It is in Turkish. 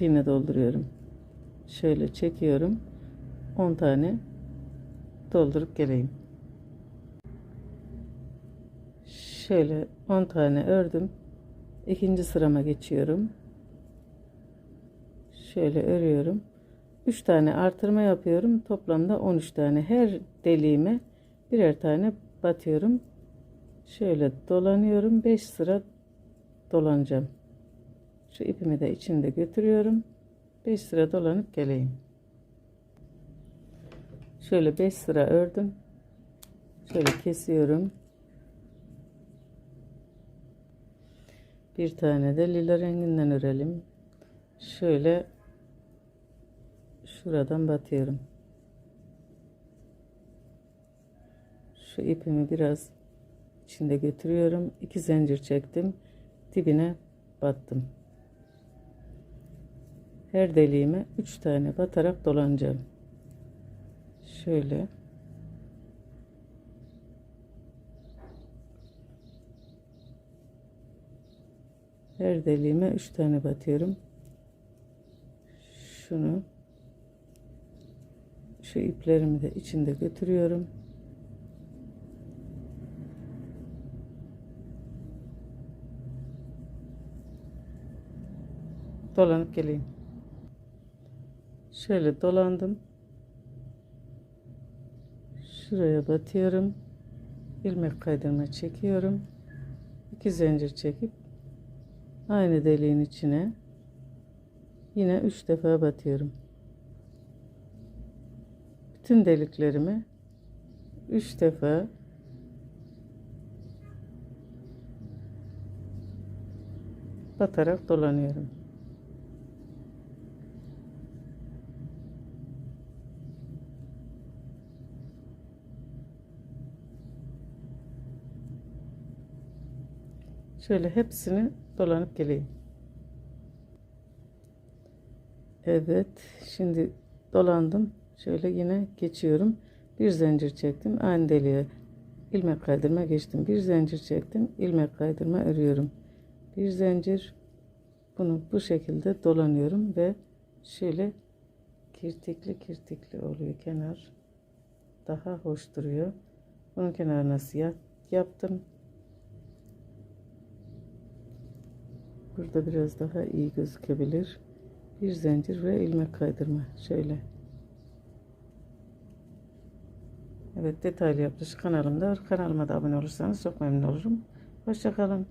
iğne dolduruyorum. Şöyle çekiyorum. 10 tane doldurup geleyim. Şöyle 10 tane ördüm. İkinci sırama geçiyorum. Şöyle örüyorum. 3 tane artırma yapıyorum. Toplamda 13 tane. Her deliğime birer tane batıyorum. Şöyle dolanıyorum. 5 sıra dolanacağım. Şu ipimi de içinde götürüyorum. 5 sıra dolanıp geleyim. Şöyle 5 sıra ördüm. Şöyle kesiyorum. Bir tane de lila renginden örelim. Şöyle şuradan batıyorum. Şu ipimi biraz içinde götürüyorum. İki zincir çektim. Dibine battım. Her deliğime 3 tane batarak dolanacağım. Şöyle. Her deliğime 3 tane batıyorum. Şunu şu iplerimi de içinde götürüyorum. Dolanıp geleyim. Şöyle dolandım. Şuraya batıyorum. ilmek kaydırma çekiyorum. İki zincir çekip aynı deliğin içine yine üç defa batıyorum. Bütün deliklerimi üç defa batarak dolanıyorum. Şöyle hepsini dolanıp geleyim. Evet, şimdi dolandım. Şöyle yine geçiyorum. Bir zincir çektim. Aynı deliğe ilmek kaydırma geçtim. Bir zincir çektim. ilmek kaydırma örüyorum. Bir zincir bunu bu şekilde dolanıyorum ve şöyle kirtikli kirtikli oluyor kenar. Daha hoş duruyor. Bunun kenarına siyah yaptım. Burada biraz daha iyi gözükebilir. Bir zincir ve ilmek kaydırma. Şöyle. Evet detaylı yapış kanalımda var. Kanalıma da abone olursanız çok memnun olurum. Hoşçakalın.